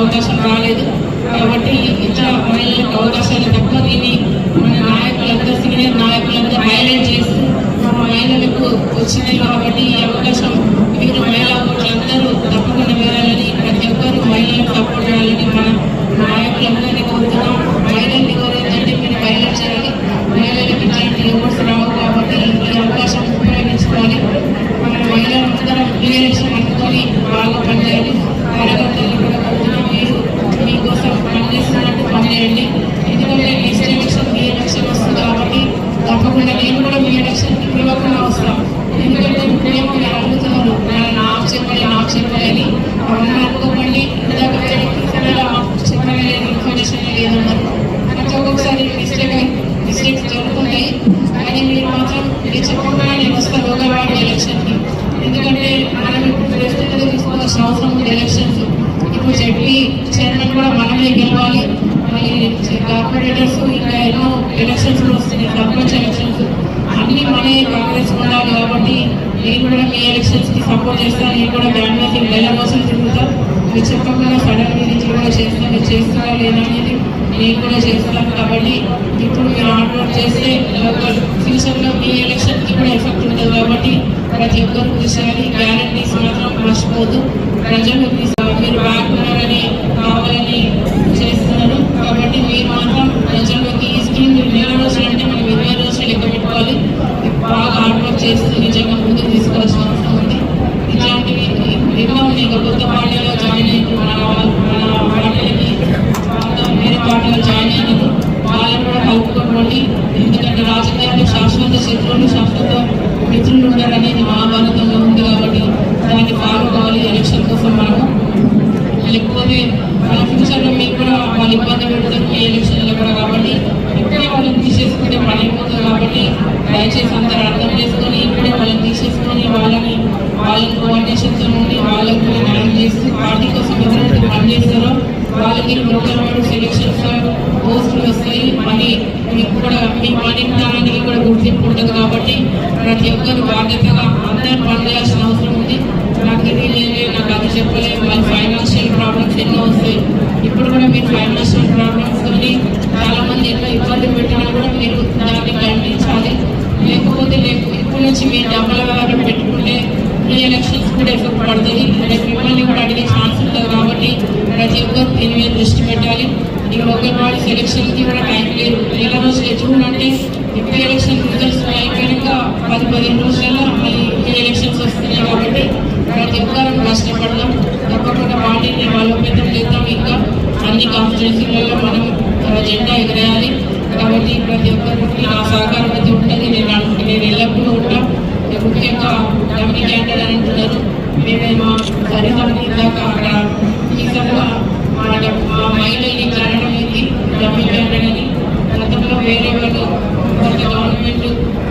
అవకాశం రాలేదు. కాబట్టి ఇతర మహిళలకు అవకాశాలు తక్కువ. దీన్ని మన నాయకులందరూ సీనియర్ నాయకులందరూ హైలైట్ చేస్తూ మా మహిళలకు వచ్చింది కాబట్టి ఈ అవకాశం మీరు మహిళా అందరూ తప్పకుండా వెళ్ళాలని ప్రతి ఒక్కరు మహిళలకు సపోర్ట్ చేయాలని తప్పకుండా నేను కూడా మీ ఎలక్షన్ పిలవకుండా వస్తాం ఎందుకంటే ఇప్పుడే మీరు అడుగుతున్నారు "నా- నాకు చెప్పాలి నాకు చెప్పాలి అని అవన్నీ అనుకోకండి ఇందాక వేరే కింద మాకు చెప్పనే లేదు ఇన్ఫర్మేషన్ లేదన్నారు ప్రతి ఒక్కొక్కసారి మిస్టేక్ మిస్టేక్స్ జరుగుతుంటాయి కానీ మీరు మాత్రం మీరు చెప్పకుండా నేను వస్తాను ఒకవాడి ఎలక్షన్కి ఎందుకంటే మనం ఇప్పుడు ప్రెసిడెంట్ తీసుకోవాల్సిన అవసరం ఉంది ఎలక్షన్స్ ఇప్పుడు జడ్పీ చైర్మన్ కూడా మనమే కార్పొరేటర్స్ ఇంకా ఎన్నో ఎలక్షన్స్ వస్తున్నాయి. సర్పంచ్ ఎలక్షన్స్ అన్ని మనే కాంగ్రెస్ ఉండాలి కాబట్టి నేను కూడా మీ ఎలక్షన్స్కి సపోర్ట్ చేస్తాను నేను కూడా బ్యాండ్ మీద వేల కోసం తిరుగుతాను మీరు చెప్పకుండా సడన్ నుంచి కూడా చేస్తాను మీరు చేస్తారా లేదనేది నేను కూడా చేస్తాను. కాబట్టి ఇప్పుడు మీరు ఆర్డర్ చేస్తే ఫ్యూచర్లో మీ ఎలక్షన్కి కూడా ఎఫెక్ట్ ఉంటుంది. కాబట్టి ప్రతి ఒక్కరు కృషి చేయాలి గ్యారంటీస్ మాత్రం మర్చిపోదు ప్రజలు లేకపోతే ఫ్యూచర్లో మీకు కూడా వాళ్ళు ఇబ్బంది పెడతారు ఏ ఎలక్షన్లో కూడా కాబట్టి ఇప్పుడే వాళ్ళని తీసేసుకుంటే పని అయిపోతుంది కాబట్టి దయచేసి అందరూ అర్థం చేసుకొని ఇప్పుడే వాళ్ళని తీసేసుకొని వాళ్ళని వాళ్ళని కోఆర్డినేషన్తో ఉండి వాళ్ళకు కూడా న్యాయం చేస్తూ పార్టీ కోసం ఎవరైతే పనిచేస్తారో వాళ్ళకి లోకల్ సెలక్షన్స్ పోస్టులు వస్తాయి. మనీ మీకు కూడా మీ పని విధానానికి కూడా గుర్తింపు ఉంటుంది కాబట్టి ప్రతి ఒక్కరు బాధ్యతగా అందరూ పనిచేయాల్సిన అవసరం ఉంది. నాకు ఇది నాకు అది చెప్పలేదు. ప్రాబ్లమ్స్ ఎన్నో వస్తాయి ఇప్పుడు కూడా మీరు ఫైనాన్షియల్ ప్రాబ్లమ్స్ తోని చాలా మంది ఎన్నో ఇబ్బంది పెట్టినా కూడా మీరు దాన్ని గమనించాలి లేకపోతే లేకు ఇప్పుడు నుంచి మీరు డబ్బుల వ్యవహారం పెట్టుకుంటే ఈ ఎలక్షన్స్ కూడా ఎఫెక్ట్ పడుతుంది రేపు మిమ్మల్ని కూడా అడిగే ఛాన్స్ ఉంటుంది కాబట్టి ప్రతి ఒక్కరు దీని మీద దృష్టి పెట్టాలి. ఈ ఒకరివాడి సెలక్షన్కి కూడా టైం లేదు. నెల రోజులు జూన్ అంటే ఇప్పుడు ఎలక్షన్ రిజల్ట్స్ అయిపోయాక పది పదిహేను రోజులలో మళ్ళీ ఎలక్షన్స్ వస్తున్నాయి కాబట్టి ప్రతి ఒక్కరు కష్టపడదాం. తప్పకుండా బలోపేతం చేద్దాం ఇంకా. అన్ని కాన్స్టిట్యూన్సీలలో మనం జెండా ఎగరేయాలి. కాబట్టి ప్రతి ఒక్కరికి నా సహకారం అయితే ఉంటుంది. నేను అను- నేను ఎల్లప్పుడూ ఉంటాం ముఖ్యంగా డమ్మీ క్యాండర్ అని అంటున్నారు మేమే మా సరిహద్దు ఇందాక అక్కడ ఈసారి మా మా మహిళల్ని కారణం ఏంటి? డమ్మీ క్యాండర్ అని. గతంలో వేరే వాళ్ళు గవర్నమెంట్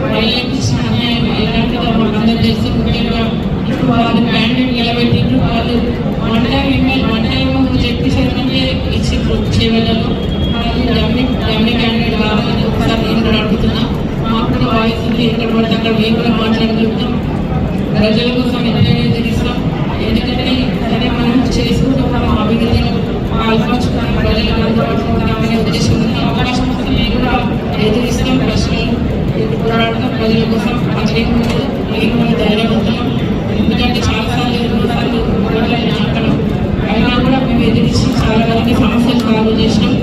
మహిళలకు ఇచ్చిన అన్యాయం ఎలాంటిదో మాకు అందరూ తెలుసు ముఖ్యంగా ఇప్పుడు వాళ్ళు క్యాండిడేట్ నిలబెట్టిండ్రు వాళ్ళు one time MLA one time చెప్పి చేయాలంటే ఇచ్చిండ్రు చేవెళ్ళలో వాళ్ళు డమ్మీ డమ్మీ క్యాండిడేట్ కావాలని ఒకసారి నేను కూడా అడుగుతున్నా మాకు కూడా వాయిస్ ఉంది ఎక్కడ పడితే అక్కడ మేము కూడా మాట్లాడగలుగుతాం ప్రజల కోసం ఎంతైనా తెలుస్తాం ఎందుకంటే సరే మనం చేసుకుంటాం మనం అభివృద్ధిలో పాల్పంచుకున్నాం ప్రజలకు అందుబాటులో అనే ఉద్దేశం ఉంది అవకాశం వస్తే మేము కూడా ఎదురిస్తాం ప్రశ్నలు ఎదురు పోరాడతాం ప్రజల కోసం అదేం ఉండదు మేము కూడా ధైర్యవంతులం ఎందుకంటే చాలాసార్లు ఎన్నోసార్లు పోరాటాలు నాటడం అయినా కూడా మేము ఎదిరించి చాలా వరకు సమస్యలు సాల్వ్ చాలు చేసినాం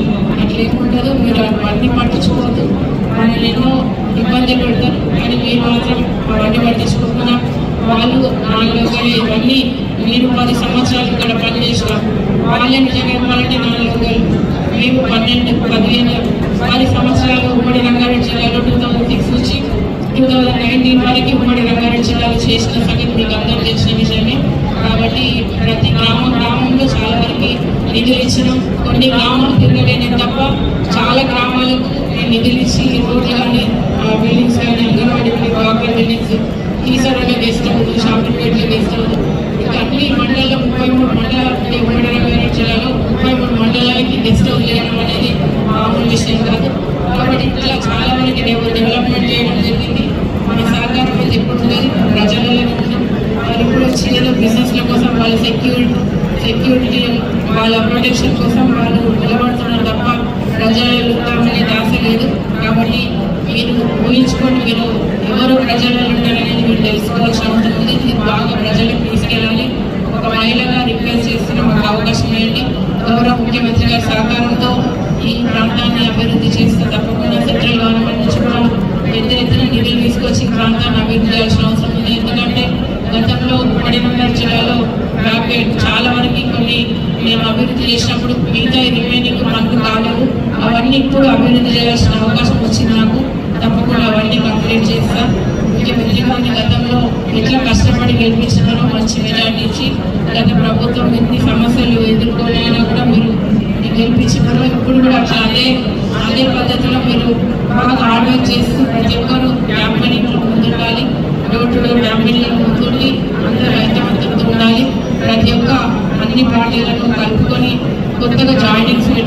అట్లేముండదు మీరు అవన్నీ పట్టించుకోవద్దు మనల్ని ఎన్నో ఇబ్బంది పెడతారు కానీ మీరు మాత్రం అవన్నీ పట్టించుకుంటున్నాం వాళ్ళు నాలుగు వేలు మీరు పది సంవత్సరాలు ఇక్కడ పనిచేసినాం వాళ్ళని నిజంగా చెప్పాలంటే నాలుగు వేలు మేము పన్నెండు పదిహేను పది సంవత్సరాలు ఉమ్మడి రంగారెడ్డి జిల్లాలో టూ థౌజండ్ సిక్స్ నుంచి టూ థౌజండ్ నైన్టీన్ వరకు ఉమ్మడి రంగారెడ్డి జిల్లాలో చేసిన సంగతి మీకు అందరూ తెలిసిన విషయమే. కాబట్టి ప్రతి గ్రామం గ్రామంలో చాలా వరకు నిధులు ఇచ్చినాం. కొన్ని గ్రామాలు తిరగలేని తప్ప చాలా గ్రామాలకు నిధులు ఇచ్చి రోడ్లు కానీ బిల్డింగ్స్ కానీ అంగన్వాడీ వాకర్ బిల్డింగ్స్ ఈసారిగా గెస్ట్ హౌస్ షాపింగ్ పేట్లు గెస్ట్ చిన్న ఇప్పుడు బిజినెస్ల కోసం వాళ్ళ సెక్యూరిటీ సెక్యూరిటీ వాళ్ళ ప్రొటెక్షన్ కోసం వాళ్ళు నిలబడుతున్నారు తప్ప ప్రజలు అనేది ఆశ లేదు. కాబట్టి మీరు ఊహించుకొని మీరు ఎవరు ప్రజలు ఉంటారనేది మీరు తెలుసుకోవాల్సిన అవసరం ఉంది. ఇది బాగా ప్రజలకు తీసుకెళ్ళాలి ఒక మహిళగా రిక్వెస్ట్ చేస్తున్న ఒక అవకాశం ఏంటి గౌరవ ముఖ్యమంత్రి గారి సహకారంతో ఈ ప్రాంతాన్ని అభివృద్ధి చేస్తే తప్పకుండా సెంట్రల్ గవర్నమెంట్ నుంచి కూడా పెద్ద ఎత్తున నిధులు తీసుకొచ్చి ఈ ప్రాంతాన్ని అభివృద్ధి చేయాల్సిన అవసరం ఉంది ఎందుకంటే గతంలో పడినగర్ జిల్లాలో రాకెట్ చాలా వరకు కొన్ని మేము అభివృద్ధి చేసినప్పుడు మిగతా రిమైనింగ్ మనకు కాలేదు అవన్నీ ఇప్పుడు అభివృద్ధి చేయాల్సిన అవకాశం వచ్చింది నాకు. తప్పకుండా అవన్నీ కంప్లీట్ చేస్తా. ముఖ్యమంత్రి గతంలో ఎట్లా కష్టపడి గెలిపించినారో మంచి మెజార్టీ ఇచ్చి గత ప్రభుత్వం ఎన్ని సమస్యలు ఎదుర్కోలేనా కూడా మీరు గెలిపించినారో ఇప్పుడు కూడా అట్లా అదే అదే పద్ధతిలో మీరు బాగా హార్డ్ చేస్తూ ప్రతి ఒక్కరు క్యాంపెయినింగ్లో findings